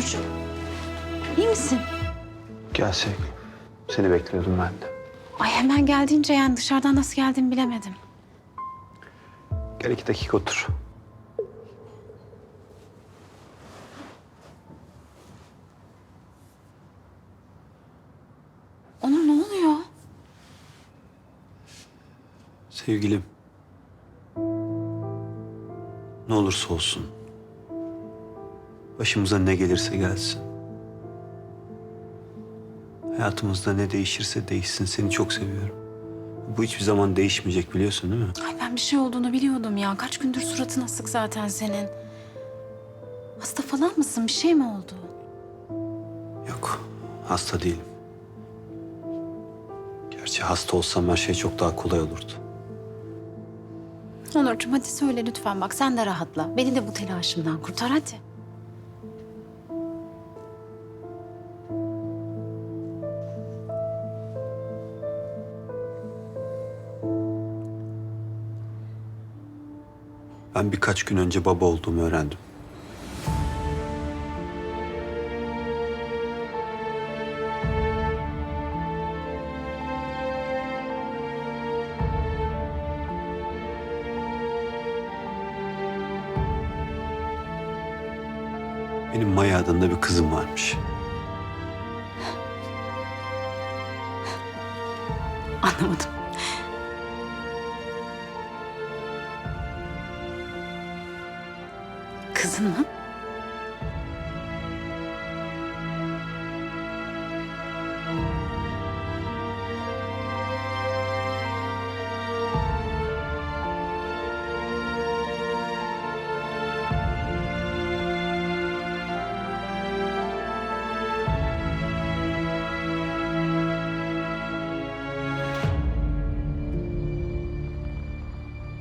Onurcuğum. iyi misin? Gel sevgilim. Seni bekliyordum ben de. Ay hemen geldiğince yani dışarıdan nasıl geldiğimi bilemedim. Gel iki dakika otur. Onur ne oluyor? Sevgilim. Ne olursa olsun. Başımıza ne gelirse gelsin. Hayatımızda ne değişirse değişsin seni çok seviyorum. Bu hiçbir zaman değişmeyecek biliyorsun değil mi? Ay ben bir şey olduğunu biliyordum ya. Kaç gündür suratın asık zaten senin. Hasta falan mısın? Bir şey mi oldu? Yok, hasta değilim. Gerçi hasta olsam her şey çok daha kolay olurdu. Onurcuğum hadi söyle lütfen bak sen de rahatla. Beni de bu telaşımdan kurtar hadi. Ben birkaç gün önce baba olduğumu öğrendim. Benim Maya adında bir kızım varmış. Anlamadım. 崩の？